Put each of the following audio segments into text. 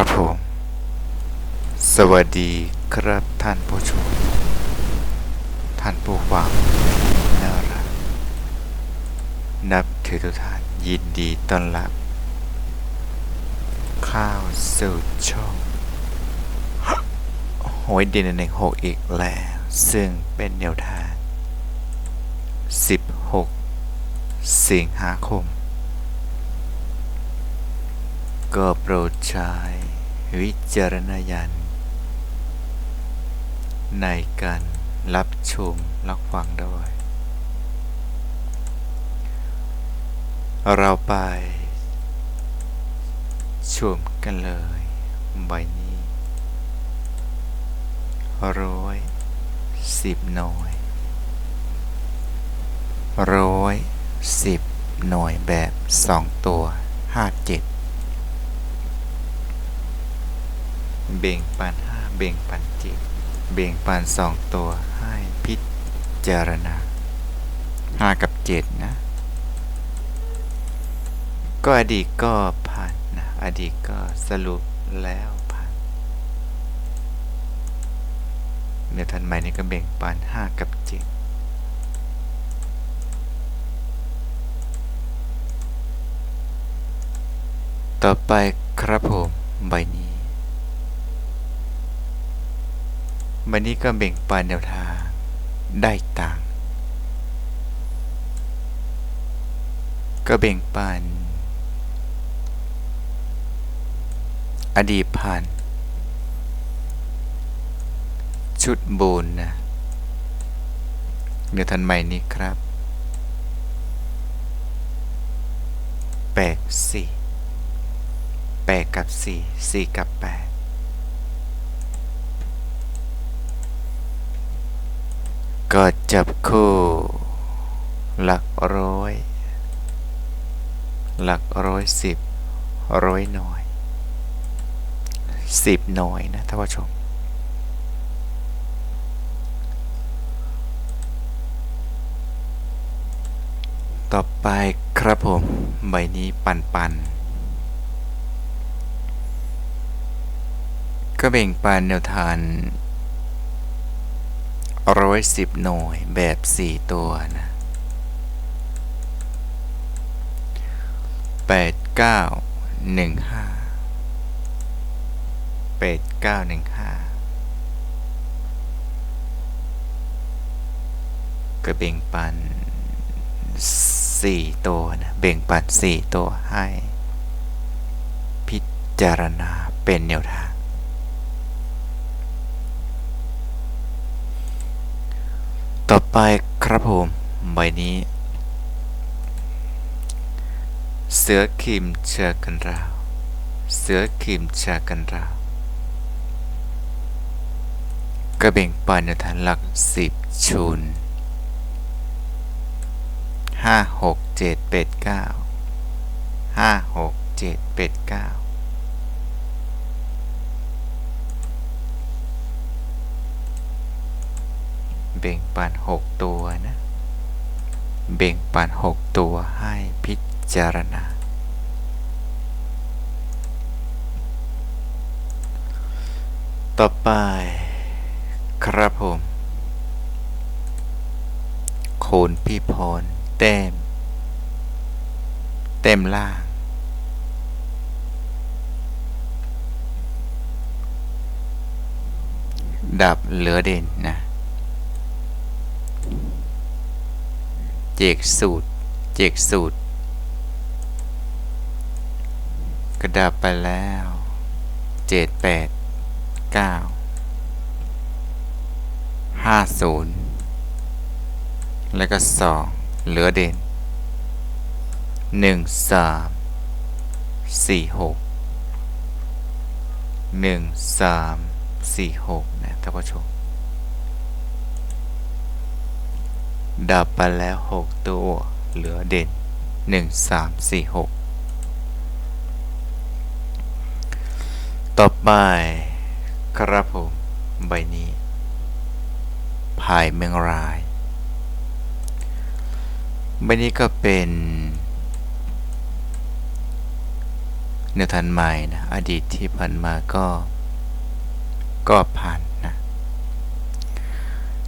ครับผม สวัสดีครับท่านผู้ชม ท่านผู้ฟังน่ารัก นับถือทุกท่านยินดีต้อนรับ ข้าวสู่ช่องหวยเด่นหนึ่งหกอีกแล้ว ซึ่งเป็นแนวทาง 16 สิงหาคมก็โปรดใช้ วิจารณญาณในการรับชมรับฟังด้วย เราไปชมกันเลยใบนี้ร้อยสิบหน่วยร้อยสิบหน่วยแบบสองตัวห้าเจ็ด เบ่งปันห้าเบ่งปันเจ็ดเบ่งปันสองตัวให้พิจารณาห้ากับเจ็ดนะ ก็อดีตก็ผ่านนะ อดีตก็สรุปแล้วผ่านเดี๋ยวทันใหม่นี่ก็เบ่งปันห้ากับเจ็ดต่อไปครับผมใบนี้ วันนี้ก็เบ่งปันแนวทางได้ตังก็เบ่งปัน อดีตผ่าน ชุดบูนนะเดี๋ยวทันใหม่นี้ครับแปดสี่แปดกับสี่สี่กับแปด ก็จับคู่ หลักร้อย หลักร้อยสิบร้อยหน่วยสิบหน่วยนะท่านผู้ชมต่อไปครับผม ใบนี้ปันปันก็แบ่งปันแนวทาง ร้อยสิบหน่วยแบบสี่ตัวนะแปดเก้าหนึ่งห้าแปดเก้าหนึ่งห้าก็เบ่งปันสี่ตัวนะเบ่งปันสี่ตัวให้ พิจารณาเป็นแนวทาง ต่อ ไปครับผม ใบนี้ เสือคิมเชือกันราว เสือคิมเชือกันราวกระเบ่งปันในฐานหลักสิบชุนห้าหกเจ็ดเป็ดเก้าห้าหกเจ็ดเป็ดเก้า เบ่งปันหกตัวนะ เบ่งปันหกตัวให้พิจารณา ต่อไปครับผมโคนพี่พรเต็ม เต็มล่าง ดับเหลือเด่นนะ เจกสูตร เจกสูตร กระดับไปแล้วเจ็ดแปดเก้าห้าศูนย์แล้วก็สองเหลือเด่นหนึ่งสามสี่หกหนึ่งสามสี่หกนะท่านผู้ชม ดับไปแล้ว 6 ตัว เหลือเด่น 1 3 4 6 ต่อไปครับผม ใบนี้พายเมืองราย ใบนี้ก็เป็นเนื้อทันใหม่นะ อดีตที่ผ่านมาก็ ก็ผ่านนะ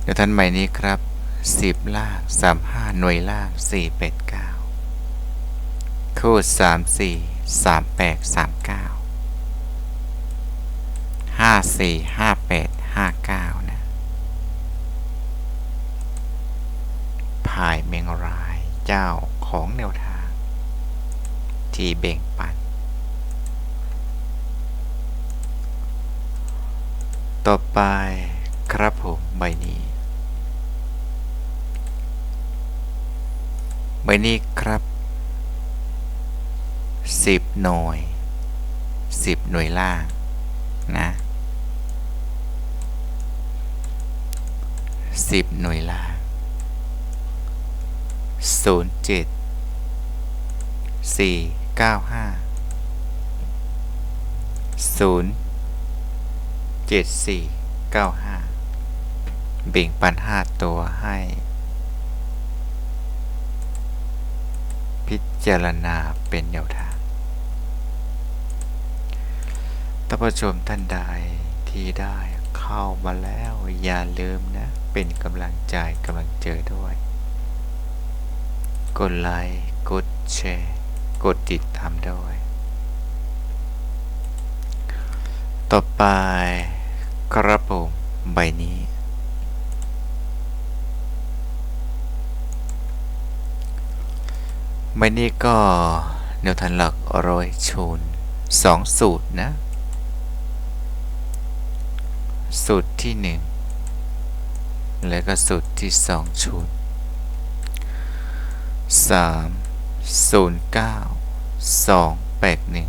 เนื้อทันใหม่นี้ครับ สิบลากสามห้าหน่วยลากสี่เป็ดเก้าคูดสามสี่สามแปดสามเก้าห้าสี่ห้าแปดห้าเก้านะพายเมงรายเจ้าของแนวทาง ที่เบ่งปันต่อไปครับผมใบนี้ ใบนี้ครับสิบหน่วยสิบหน่วยล่างนะสิบหน่วยล่างศูนย์เจ็ดสี่เก้าห้าศูนย์เจ็ดสี่เก้าห้าเบ่งปันห้าตัวให้ พิจารณาเป็นแนวทางท่านผู้ชมท่านใดที่ได้เข้ามาแล้วอย่าลืมนะ เป็นกำลังใจกำลังเจอด้วย กดไลค์ กดแชร์ กดติดตามด้วย ต่อไปครับผมใบนี้ ใบนี้ก็แนวทันหลักร้อยชูนสองสูตรนะ สูตรที่หนึ่งและก็สูตรที่สองชูนสามศูนย์เก้าสองแปดหนึ่ง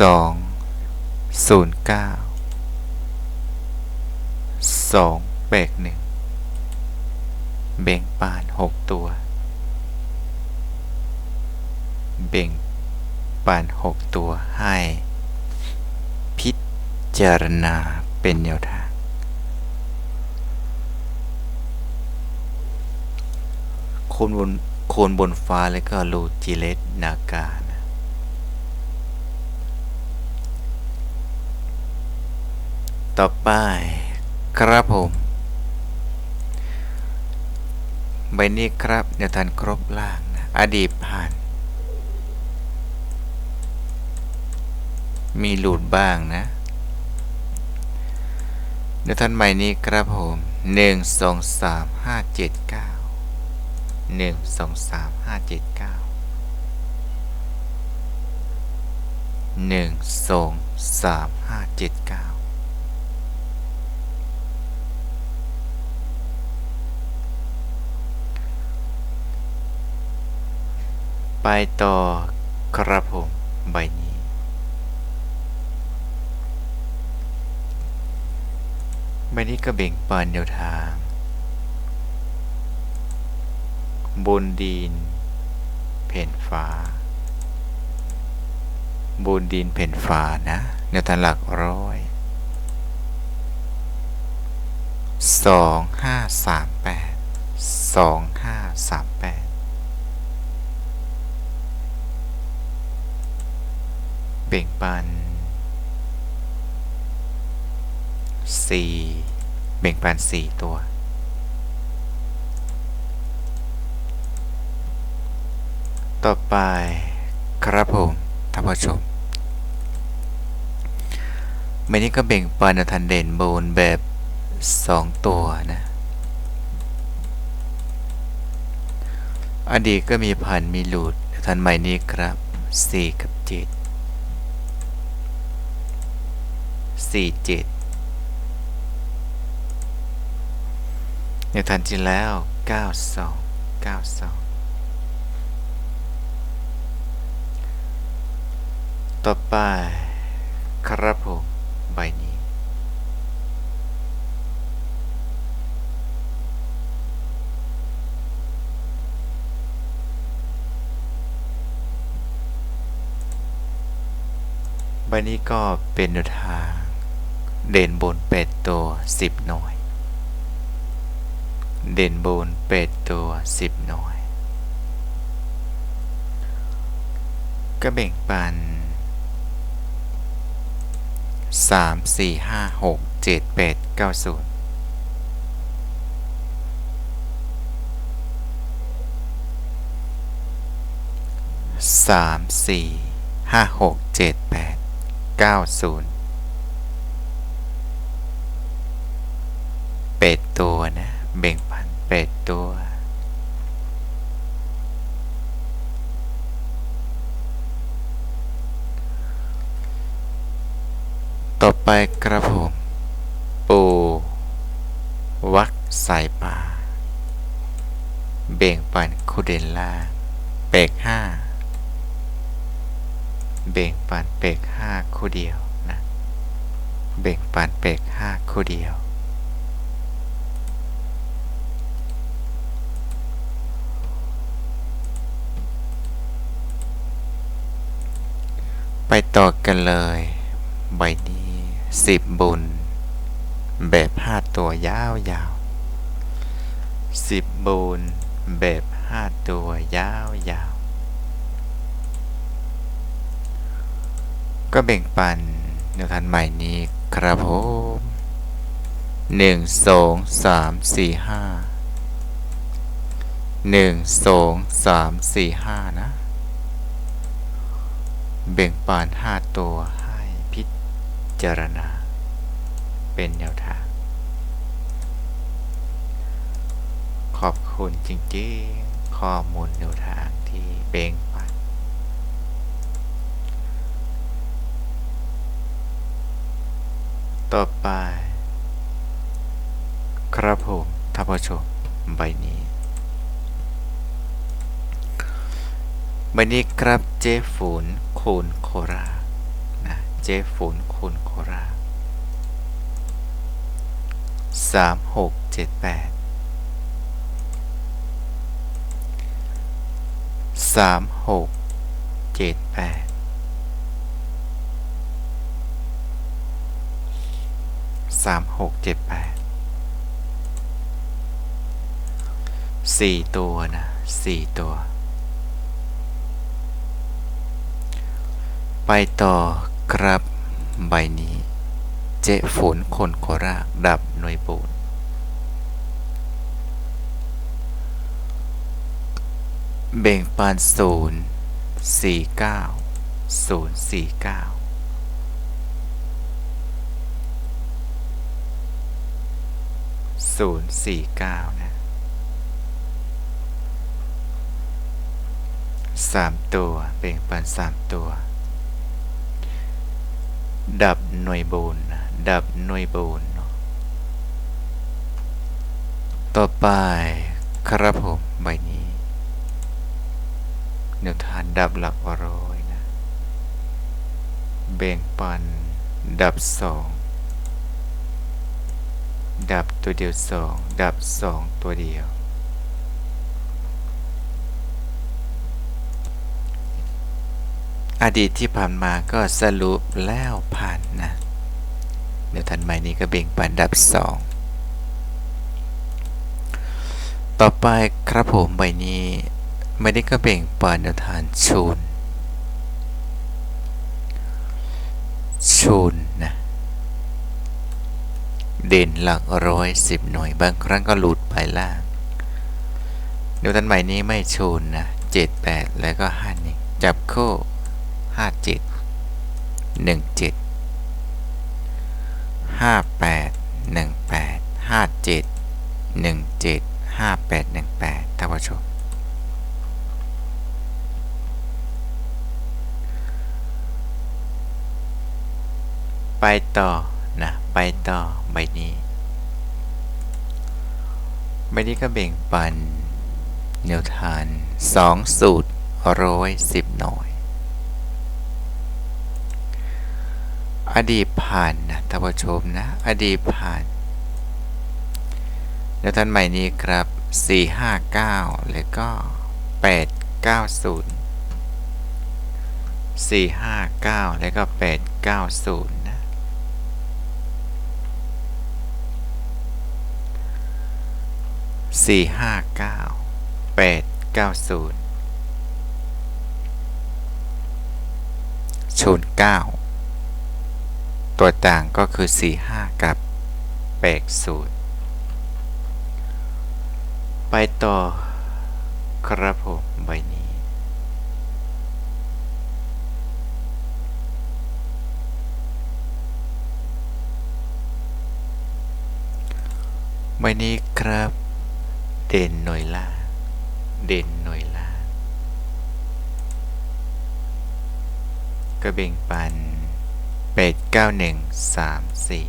สองศูนย์เก้าสองแปดหนึ่งแบ่งปานหกตัว เบ่งปานหกตัวให้ พิจารณาเป็นแนวทาง โคนบนโคนบนฟ้าแล้วก็ลูจิเลตนาการต่อไปครับผมใบนี้ครับแนวทางครบล่างนะอดีตผ่าน มีหลุดบ้างนะเดี๋ยวท่านใหม่นี้ครับผมหนึ่งสองสามห้าเจ็ดเก้าหนึ่งสองสามห้าเจ็ดเก้าหนึ่งสองสามห้าเจ็ดเก้าไปต่อครับผมใบนี้ ใบนี้ก็เบ่งปานแนวทางบนดินเผ่นฟ้าบนดินเผ่นฟ้านะแนวทางหลักร้อยสองห้าสามแปดสองห้าสามแปดเบ่งปัน 4เบ่งปาน4 ตัว ต่อไปครับผมท่านผู้ชมเมนี้ก็เบ่งปานทันเด่นโบนแบบ 2 ตัวนะอดีตก็มีพันมีหลุดทันใหม่นี้ครับ 4 กับ7 4 7 ในทันที่แล้วเก้าสองเก้าสองต่อไป ครับผมใบนี้ ใบนี้ก็เป็นแนวทาง เด่นบนเป็ดตัวสิบหน่วย เด่นบนเป็ดตัวสิบหน่วย ก็แบ่งปันสามสี่ห้าหกเจ็ดแปดเก้าศูนย์สามสี่ห้าหกเจ็ดแปดเก้าศูนย์เป็ดตัวนะแบ่ง เป็ดตัว ต่อไปกระผม ปู วักสายป่า เบ่งปันคูเดนล่า เปกห้า เบ่งปันเปกห้าคู่เดียวนะ เบ่งปันเปกห้าคู่เดียว ไปต่อกันเลยใบนี้สิบบุญ แบบห้าตัวยาวยาวสิบบุญ แบบห้าตัวยาวยาวก็แบ่งปันในทันใหม่นี้ครับผมหนึ่งสองสามสี่ห้าหนึ่งสองสามสี่ห้านะ แบ่งปันห้าตัวให้พิจารณา เป็นแนวทาง ขอบคุณจริงๆ ข้อมูลแนวทางที่แบ่งปันต่อไป ครับผมท่านผู้ชมใบนี้ใบนี้ครับเจฟูน โคูณโครานะเจฟูนโคูณโคราสามหกเจ็ดแปดสามหกเจ็ดแปดสามหกเจ็ดแปดสี่ตัวนะสี่ตัว ไปต่อครับใบนี้ เจฝนคนโคราชดับหน่วยปูนเบ่งปานศูนย์สี่เก้าศูนย์สี่เก้าศูนย์สี่เก้านะสามตัวเบ่งปานสามตัว ดับหน่วยบูนนดับหน่วยบูนเนต่อไปครับผมใบนี้แนวทานดับหลักร้อยนะแบ่งปัน ดับสองดับตัวเดียวสองดับสองตัวเดียว อดีตที่ผ่านมาก็สรุปแล้วผ่านนะ เดี๋ยวทันใหม่นี้ก็เบ่งปันดับสองต่อไปครับผมใบนี้ ไม่ได้ก็เบ่งปันเดี๋ยวทานชูนชูนนะเด่นหลักร้อยสิบหน่วยบางครั้งก็หลุดไปล่างเดี๋ยวทันใหม่นี้ไม่ชูนนะเจ็ดแปดแล้วก็ห้านี่จับคู่ ห้าเจ็ดหนึ่งเจ็ดห้าแปดหนึ่งแปดห้าเจ็ดหนึ่งเจ็ดห้าแปดหนึ่งแปดท่านผู้ชมไปต่อนะไปต่อใบนี้ใบนี้ก็เบ่งปันแนวทานสองสูตรร้อยสิบหน่วย อดีตผ่านนะท่านผู้ชมนะ อดีตผ่าน แล้วท่านใหม่นี้ครับ 459 แล้วก็ 890 459 แล้วก็ 890 นะ 459 890ศูนย์เก้า ตัวต่างก็คือสี่ห้ากับแปดศูนย์ไปต่อครับผมใบนี้ ใบนี้ครับ เด่นหน่วยล่า เด่นหน่วยล่างก็เบ่งปัน เป็ดเก้าหนึ่งสามสี่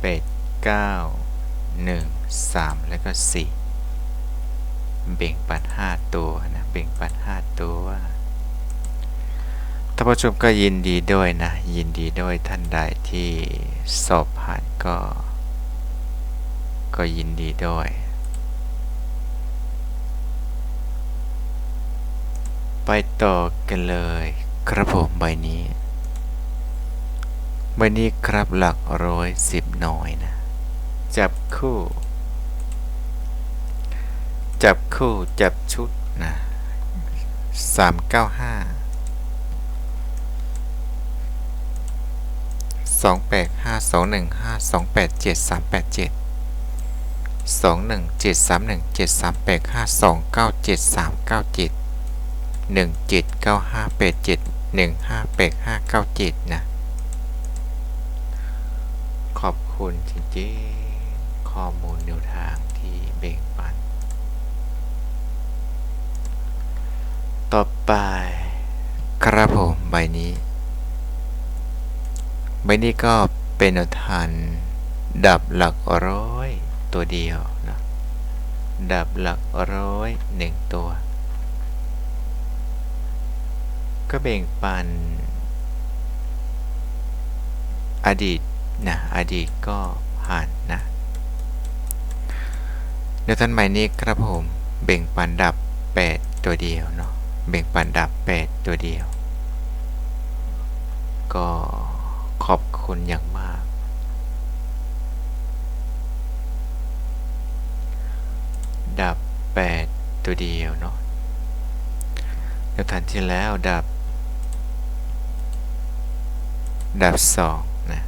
เป็ดเก้าหนึ่งสามแล้วก็สี่เบ่งปันห้าตัวนะเบ่งปันห้าตัวท่านผู้ชมก็ยินดีด้วยนะ ยินดีด้วยท่านใดที่สอบผ่านก็ ก็ยินดีด้วยไปต่อกันเลย ครับผมใบนี้ ใบนี้ครับหลักร้อยสิบหน่อยนะ จับคู่ จับคู่จับชุดนะสามเก้าห้าสองแปดห้าสองหนึ่งห้าสองแปดเจ็ดสามแปดเจ็ดสองหนึ่งเจ็ดสามหนึ่งเจ็ดสามแปดห้าสองเก้าเจ็ดสามเก้าเจ็ดหนึ่งเจ็ดเก้าห้าแปดเจ็ด หนึ่งห้าแปดห้าเก้าจ็ดนะ ขอบคุณจริงๆ ข้อมูลแนวทางที่เบ่งปัน ต่อไป ครับผมใบนี้ ใบนี้ก็เป็นแนวทางดับหลักร้อยตัวเดียวนะดับหลักร้อยหนึ่งตัว ก็แบ่งปัน อดีตนะอดีตก็ผ่านนะเดี๋ยวท่านใหม่นี้ครับผมเบ่งปันดับ 8 ตัวเดียวเนาะเบ่งปันดับ 8 ตัวเดียว ก็ขอบคุณอย่างมาก ดับ 8 ตัวเดียวเนาะเดี๋ยวทันที่แล้วดับ ดับ2นะ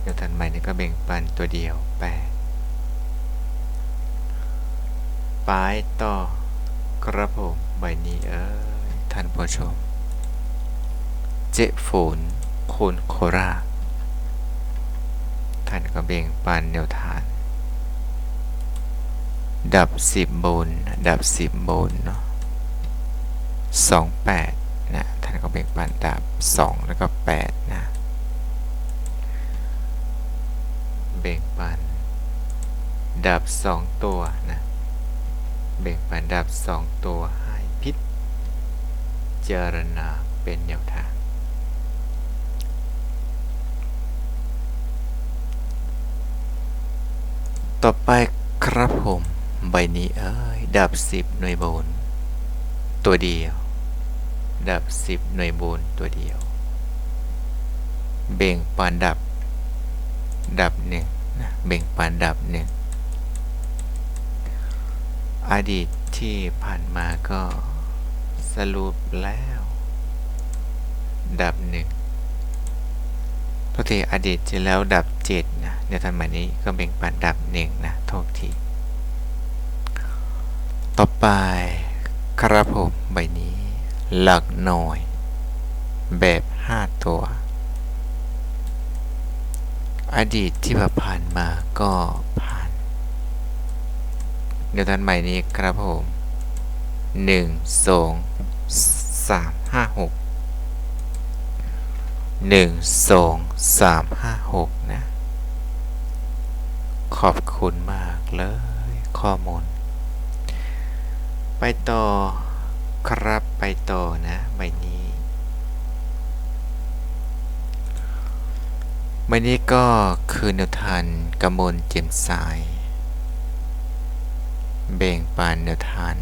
เดี๋ยวทันใหม่นี่ก็เบ่งปันตัวเดียว8ปลายต่อกระผมใบนี้เอ้ยท่านผู้ชม เจฝนโคนโคราท่านก็เบ่งปันแนวทานดับสิบบนดับสิบบนเนาะสองแปด นะท่านก็เบ่งปันดับสองแล้วก็แปดนะเบ่งปันดับสองตัวนะเบ่งปันดับสองตัวให้พิจารณาเป็นแนวทางต่อไปครับผม ใบนี้เอ้ยดับสิบหน่วยบน ตัวเดียว ดับสิบหน่วยบนตัวเดียว เบ่งปานดับ ดับหนึ่งนะเบ่งปานดับหนึ่งอดีตที่ผ่านมาก็สรุปแล้ว ดับหนึ่งโทษทีอดีตที่แล้วดับเจ็ดนะเดี๋ยวทำแบบนี้ก็เบ่งปันดับหนึ่งนะโทษทีต่อไปครับผมใบนี้ หลักหน่วย แบบห้าตัว อดีตที่ผ่านมาก็ผ่าน เดี๋ยวทันใหม่นี้ครับผมหนึ่งสองสามห้าหกหนึ่งสองสามห้าหกนะ ขอบคุณมากเลยข้อมูล ไปต่อ ครับไปต่อนะใบนี้ใบนี้ก็คือแนวทานกมลเจยมสาย เบ่งปานแนวทาน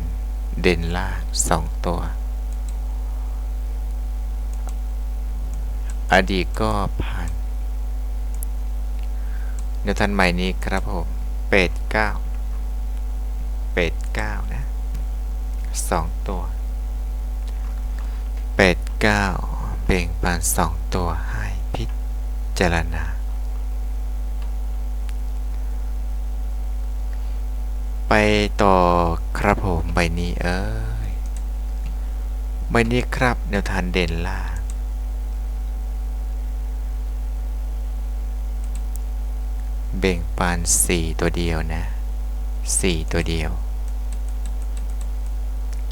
เด่นล่างสองตัว อดีตก็ผ่านแนวทานใหม่นี้ครับผมเป็ดเก้าเป็ดเก้านะสองตัว 9เบ่งปานสองตัวให้พิจารณา ไปต่อครับผมใบนี้เอ้ยใบนี้ครับแนวทางเด่นล่าเบ่งปานสี่ตัวเดียวนะสี่ตัวเดียว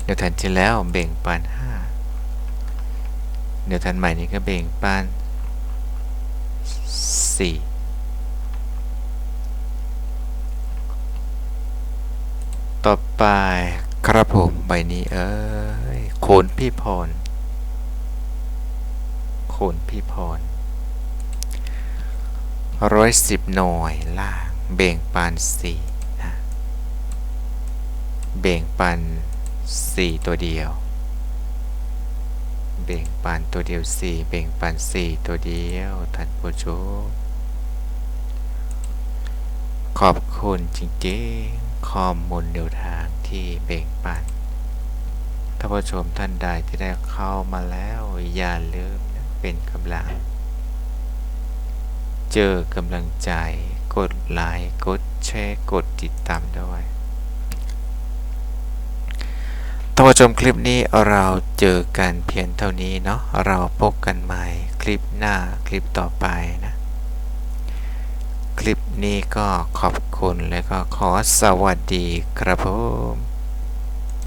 เดี๋ยวแทนที่แล้วเบ่งปานห้า เดี๋ยวทันใหม่นี้ก็เบ่งปาน 4่อไปครับผมใบนี้เอ้ยโขนพี่พรโขนพี่พรร้อยสิบหน่วยล่างเบ่งปานสี่นะเบ่งปานสี่ตัวเดียว เบ่งปานตัวเดียวสี่เบ่งปานสี่ตัวเดียวท่านผู้ชมขอบคุณจริงๆข้อมูลแนวทางที่เบ่งปันท่านผู้ชมท่านใดที่ได้เข้ามาแล้วอย่าลืมนะเป็นกำลัง เจอกำลังใจ กดไลค์กดแชร์กดติดตามด้วย ท่านผู้ชมคลิปนี้เราเจอกันเพียงเท่านี้เนาะเราพบกันใหม่คลิปหน้าคลิปต่อไปนะ คลิปนี้ก็ขอบคุณและก็ขอสวัสดีครับผม